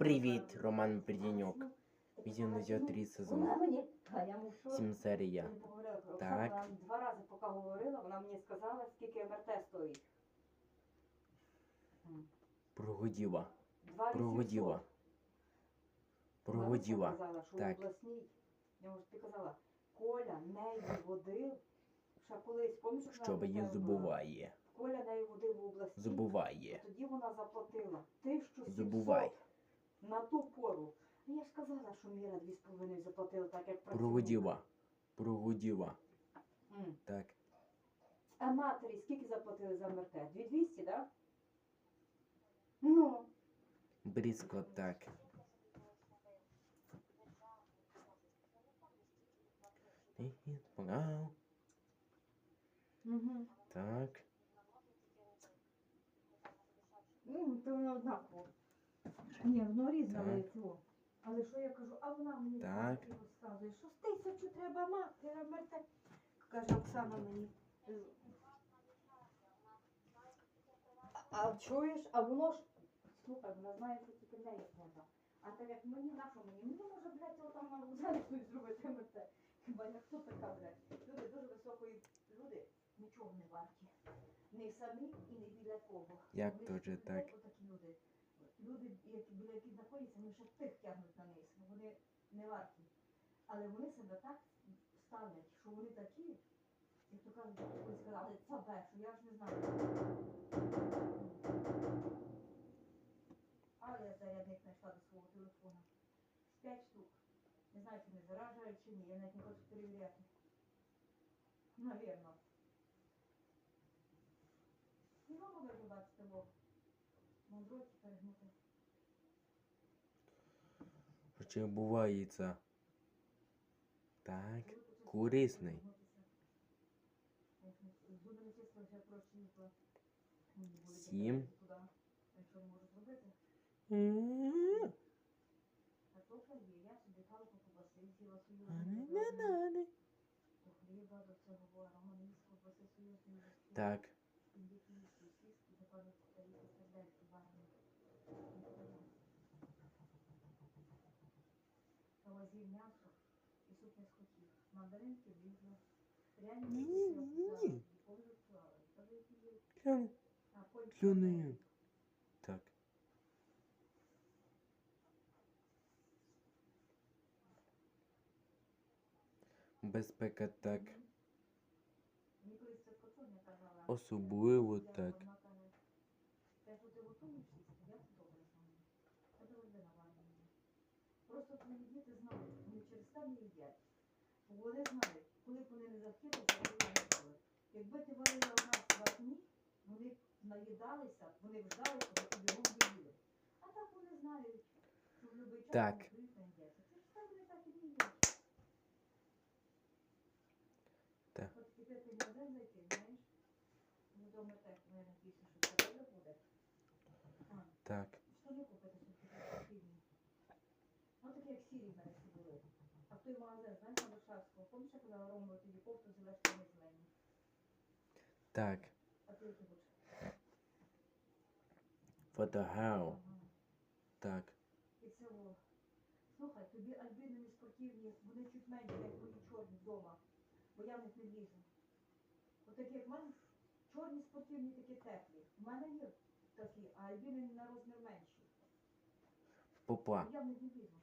Привіт, Роман Бердяньок. 83 сезон. Вона мені, а я мушу. 7 серія. Я не поговорила про Так. Два рази, поки говорила, вона мені сказала, скільки МРТ стоїть. Прогоділа. Прогоділа. Прогоділа. Так. Я може ти казала, Коля неї водив. Ще колись, помніш, Що вона її забуває. Коля неї водив в області. Забуває. Тоді вона заплатила 1700 Забувай. На ту пору. Ну, Я ж казала, що Міра 2,5 заплатила, так як працювала. Прогоділа. Прогоділа. М. Так. А матері скільки заплатили за МРТ? 2200, так? Ну, Близько так. Угу. Так. ну то воно однаково. Ні, воно різне Так. але. Але що я кажу, а вона мені Так. так розказує, що з тисячу треба мати МРТ. Каже Оксана мені. А, а чуєш, а воно ж, слухай, вона знає, що тільки в неї треба. А так як мені, на що мені? Мені може, блядь, отам на вокзалі зробити МРТ. Хіба я хто така, блядь? Люди дуже високої, люди нічого не варті. Не самі і не біля кого. Як Вони то же так? Отакі люди. Люди, які біля яких знаходяться, вони ще тих тягнуть на низ. Вони не варті. Але вони себе так ставлять, що вони такі, як то кажуть, ви сказали, цабе, що я ж не знаю. Але я зарядник знайшла до свого телефона. З п'ять штук. Не знаю, чи не заражають, чи ні. Я навіть не хочу перевіряти. Навірно. Ну, може вже бачите, Що бувається. Так. Корисний. Сім. Якщо Кавазі м'ясо і суп не схотів. Мандаринки влізли. Пряники Ні-ні-ні. повідклали. Клюни. Клюни. Так. Безпека так. Особливо так. вона каже, Те, що ти готуєш їсти, я це добре знаю. Це завжди навалює. Просто твої діти знають, вони через те не їдять. Вони знають, коли б вони не захотіли, то вони не готові. Якби ти варила в нас два дні, вони б наїдалися, вони б ждали, коли ти бігом доїли. А так вони знають, що в будь-який час Так. вони прийдуть, наїдяться. Через те вони так і не їдять. Так. От тепер ти один зайти, знаєш? Ну, дома так, наверное, після, що це добре буде. А, Так. Штани купити собі спортивні. Ну такі як сірі в мене всі були. В магазин, знаєш, на Варшавського, помніш, я казала Рому, тобі кофту зелеш штани зелені. Так. А ти які хочеш? What Фотогау. Ага. Так. І це о. Слухай, тобі альбінини спортивні, вони чуть менші, як мої чорні вдома. Бо я в них не влізу. Отакі, як в мене, чорні спортивні такі теплі. У мене є такі, а альбінини на розмір менші. Попа. Я в них не влізу.